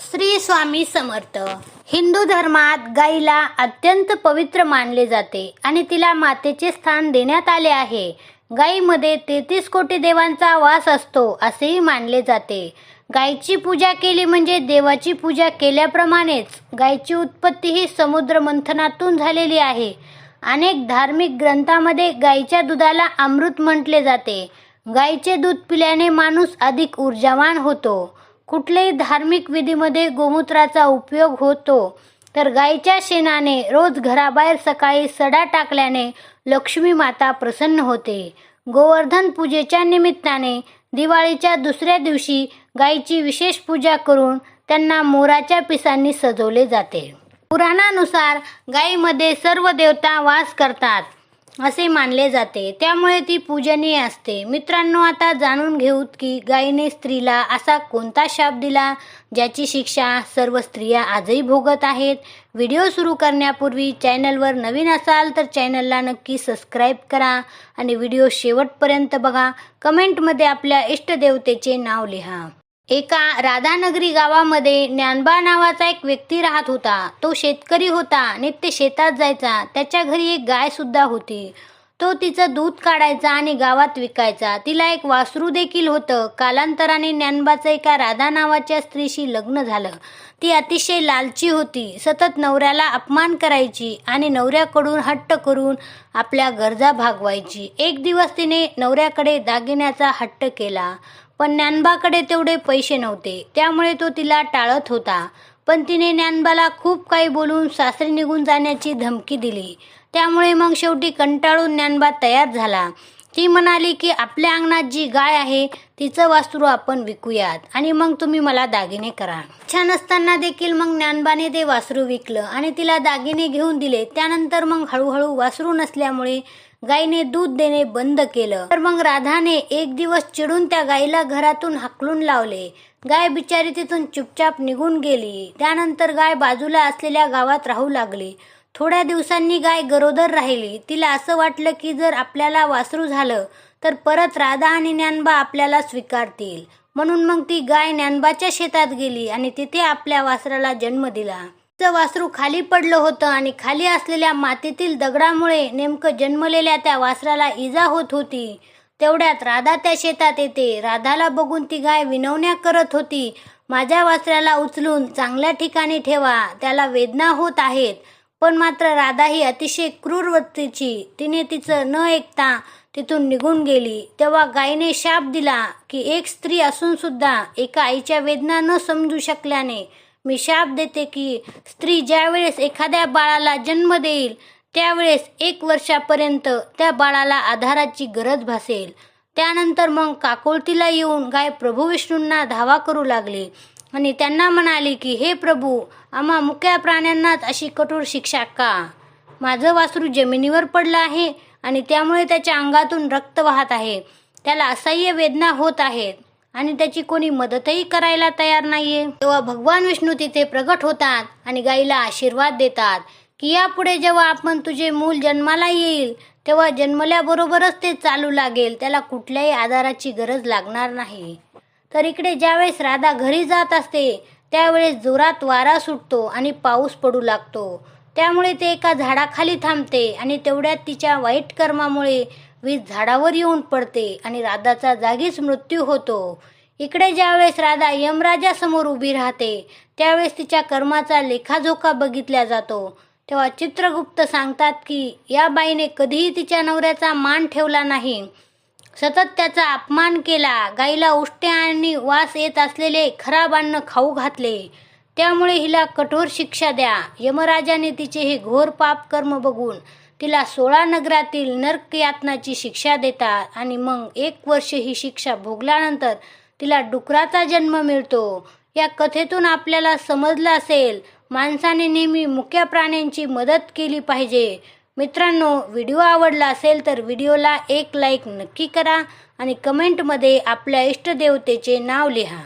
श्री स्वामी समर्थ. हिंदू धर्मात गाईला अत्यंत पवित्र मानले जाते आणि तिला मातेचे स्थान देण्यात आले आहे. गाईमध्ये तेहतीस कोटी देवांचा वास असतो असेही मानले जाते. गायची पूजा केली म्हणजे देवाची पूजा केल्याप्रमाणेच गायची उत्पत्ती ही समुद्र मंथनातून झालेली आहे. अनेक धार्मिक ग्रंथामध्ये गायीच्या दुधाला अमृत म्हटले जाते. गायीचे दूध पिल्याने माणूस अधिक ऊर्जावान होतो. कुठल्याही धार्मिक विधीमध्ये गोमूत्राचा उपयोग होतो. तर गायीच्या शेणाने रोज घराबाहेर सकाळी सडा टाकल्याने लक्ष्मी माता प्रसन्न होते. गोवर्धन पूजेच्या निमित्ताने दिवाळीच्या दुसऱ्या दिवशी गायीची विशेष पूजा करून त्यांना मोराच्या पिसांनी सजवले जाते. पुराणानुसार गायीमध्ये सर्व देवता वास करतात. असे मानले जाते. त्यामुळे ती पूजनीय असते. मित्रांनो आता जाणून घेऊत की गायीने स्त्रीला असा कोणता शाप दिला ज्याची शिक्षा सर्व स्त्रिया आजही भोगत आहेत. व्हिडिओ सुरू करण्यापूर्वी चॅनलवर नवीन असाल तर चॅनलला नक्की सबस्क्राईब करा आणि व्हिडिओ शेवटपर्यंत बघा. कमेंटमध्ये आपल्या इष्टदेवतेचे नाव लिहा. एका राधानगरी गावामध्ये ज्ञानबा नावाचा एक व्यक्ती राहत होता. तो शेतकरी होता नित्य शेतात जायचा. त्याच्या घरी एक गाय सुद्धा होती. तो तिचं दूध काढायचा आणि गावात विकायचा. तिला एक वासरू देखील होतं. कालांतराने ज्ञानबाचं एका राधा नावाच्या स्त्रीशी लग्न झालं. ती अतिशय लालची होती. सतत नवऱ्याला अपमान करायची आणि नवऱ्याकडून हट्ट करून आपल्या गरजा भागवायची. एक दिवस तिने नवऱ्याकडे दागिन्याचा हट्ट केला. पण ज्ञानबाकडे तेवढे पैसे नव्हते. त्यामुळे तो तिला टाळत होता. पण तिने ज्ञानबाला खूप काही बोलून सासरी निघून जाण्याची धमकी दिली. त्यामुळे मग शेवटी कंटाळून ज्ञानबा तयार झाला. ती म्हणाली की आपल्या अंगणात जी गाय आहे तिचं वासरू आपण विकूयात आणि मग तुम्ही मला दागिने करा. छान असताना देखील मग ज्ञानबाने ते वासरू विकलं आणि तिला दागिने घेऊन दिले. त्यानंतर मग हळूहळू वासरू नसल्यामुळे गायीने दूध देणे बंद केलं. तर मग राधाने एक दिवस चिडून त्या गायीला घरातून हाकलून लावले. गाय बिचारी तिथून चुपचाप निघून गेली. त्यानंतर गाय बाजूला असलेल्या गावात राहू लागली. थोड्या दिवसांनी गाय गरोदर राहिली. तिला असं वाटलं की जर आपल्याला वासरू झालं तर परत राधा आणि ज्ञानबा आपल्याला स्वीकारतील. म्हणून मग ती गाय ज्ञानबाच्या शेतात गेली आणि तिथे आपल्या वासराला जन्म दिला. तिचं वासरू खाली पडलं होतं आणि खाली असलेल्या मातीतील दगडामुळे नेमकं जन्मलेल्या त्या वासराला इजा होत होती. तेवढ्यात राधा त्या शेतात येते. राधाला बघून ती गाय विनवण्या करत होती. माझ्या वासराला उचलून चांगल्या ठिकाणी ठेवा. त्याला वेदना होत आहेत. पण मात्र राधा ही अतिशय क्रूर वृत्तीची तिने तिचं न ऐकता तिथून निघून गेली. तेव्हा गायीने शाप दिला की एक स्त्री असून सुद्धा एका आईच्या वेदना न समजू शकल्याने मी शाप देते की स्त्री ज्यावेळेस एखाद्या बाळाला जन्म देईल त्यावेळेस एक वर्षापर्यंत त्या बाळाला आधाराची गरज भासेल. त्यानंतर मग काकोळतीला येऊन गाय प्रभू विष्णूंना धावा करू लागले आणि त्यांना म्हणाले की हे प्रभू आम्हा मुक्या प्राण्यांनाच अशी कठोर शिक्षा का? माझं वासरू जमिनीवर पडलं आहे आणि त्यामुळे त्याच्या अंगातून रक्त वाहत आहे. त्याला असह्य वेदना होत आहेत. आणि त्याची कोणी मदतही करायला तयार नाहीये. तेव्हा भगवान विष्णू तिथे प्रगट होतात आणि गाईला आशीर्वाद देतात की यापुढे जेव्हा आपण तुझे मूल जन्माला येईल तेव्हा जन्मल्याबरोबरच ते चालू लागेल. त्याला कुठल्याही आधाराची गरज लागणार नाही. तर इकडे ज्यावेळेस राधा घरी जात असते त्यावेळेस जोरात वारा सुटतो आणि पाऊस पडू लागतो. त्यामुळे ते एका झाडाखाली थांबते आणि तेवढ्यात तिच्या वाईट कर्मामुळे वीज झाडावर येऊन पडते आणि राधाचा जागीच मृत्यू होतो. इकडे ज्यावेळेस राधा यमराजासमोर उभी राहते त्यावेळेस तिच्या कर्माचा लेखाजोखा बघितला जातो. तेव्हा चित्रगुप्त सांगतात की या बाईने कधीही तिच्या नवऱ्याचा मान ठेवला नाही. सतत त्याचा अपमान केला गाईला उष्टे आणि वास येत असलेले खराब अन्न खाऊ घातले. त्यामुळे हिला कठोर शिक्षा द्या. यमराजाने तिचे हे घोर पाप कर्म बघून तिला सोळा नगरातील नरक यातनाची शिक्षा देतात आणि मग एक वर्ष ही शिक्षा भोगल्यानंतर तिला डुकराचा जन्म मिळतो. या कथेतून आपल्याला समजलं असेल माणसाने नेहमी मुक्या प्राण्यांची मदत केली पाहिजे. मित्रांनो व्हिडिओ आवडला असेल तर व्हिडिओला एक लाईक नक्की करा आणि कमेंटमध्ये आपल्या इष्टदेवतेचे नाव लिहा.